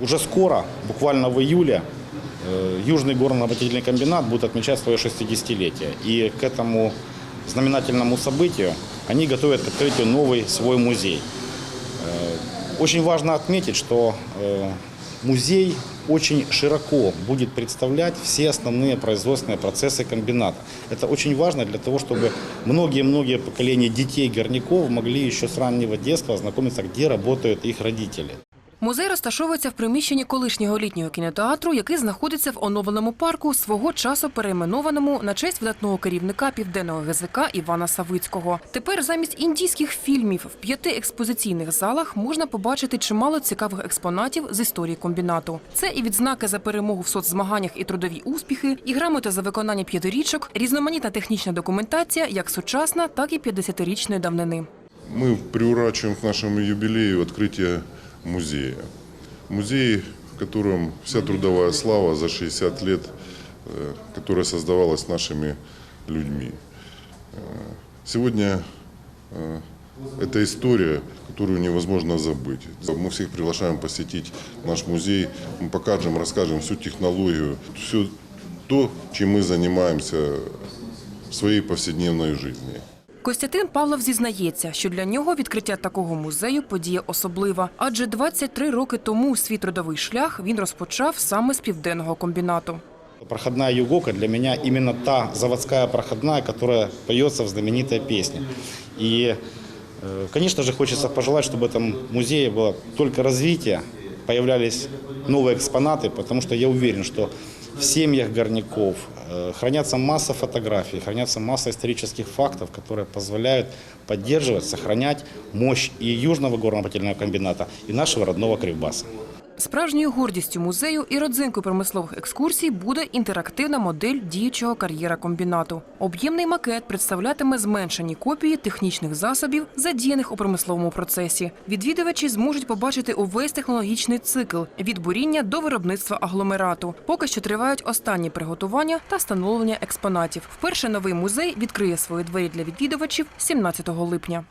Уже скоро, буквально в июле, э, Южный горно-обогатительный комбинат будет отмечать свое 60-летие. И к этому знаменательному событию они готовят к открытию новый свой музей. Э, Очень важно отметить, что э, музей очень широко будет представлять все основные производственные процессы комбината. Это очень важно для того, чтобы многие-многие поколения детей горняков могли еще с раннего детства ознакомиться, где работают их родители. Музей розташовується в приміщенні колишнього літнього кінотеатру, який знаходиться в оновленому парку, свого часу перейменованому на честь видатного керівника південного ГЗК Івана Савицького. Тепер замість індійських фільмів в п'яти експозиційних залах можна побачити чимало цікавих експонатів з історії комбінату. Це і відзнаки за перемогу в соцзмаганнях і трудові успіхи, і грамоти за виконання п'ятирічок, різноманітна технічна документація, як сучасна, так і 50-річної давнини. Мы приурачиваем к нашему юбилею открытие музея. Музей, в котором вся трудовая слава за 60 лет, э, которая создавалась нашими людьми. Э, Сегодня э, это история, которую невозможно забыть. Мы всех приглашаем посетить наш музей. Мы покажем, расскажем всю технологию, все то, чем мы занимаемся в своей повседневной жизни. Костянтин Павлов зізнається, що для нього відкриття такого музею подія особлива, адже 23 роки тому свій трудовий шлях він розпочав саме з південного комбінату. Проходная Югока для меня именно та заводская проходная, которая поется в знаменитой песне. И, э, конечно же, хочется пожелать, чтобы в этом музее было только развитие, появлялись новые экспонаты, потому что я уверен, что в семьях горняков э, хранятся масса фотографий, хранятся масса исторических фактов, которые позволяют поддерживать, сохранять мощь и Южного горно-потельного комбината, и нашего родного Кривбаса. Справжньою гордістю музею і родзинкою промислових екскурсій буде інтерактивна модель діючого кар'єра комбінату. Об'ємний макет представлятиме зменшені копії технічних засобів, задіяних у промисловому процесі. Відвідувачі зможуть побачити увесь технологічний цикл від буріння до виробництва агломерату. Поки що тривають останні приготування та встановлення експонатів. Вперше новий музей відкриє свої двері для відвідувачів 17 липня.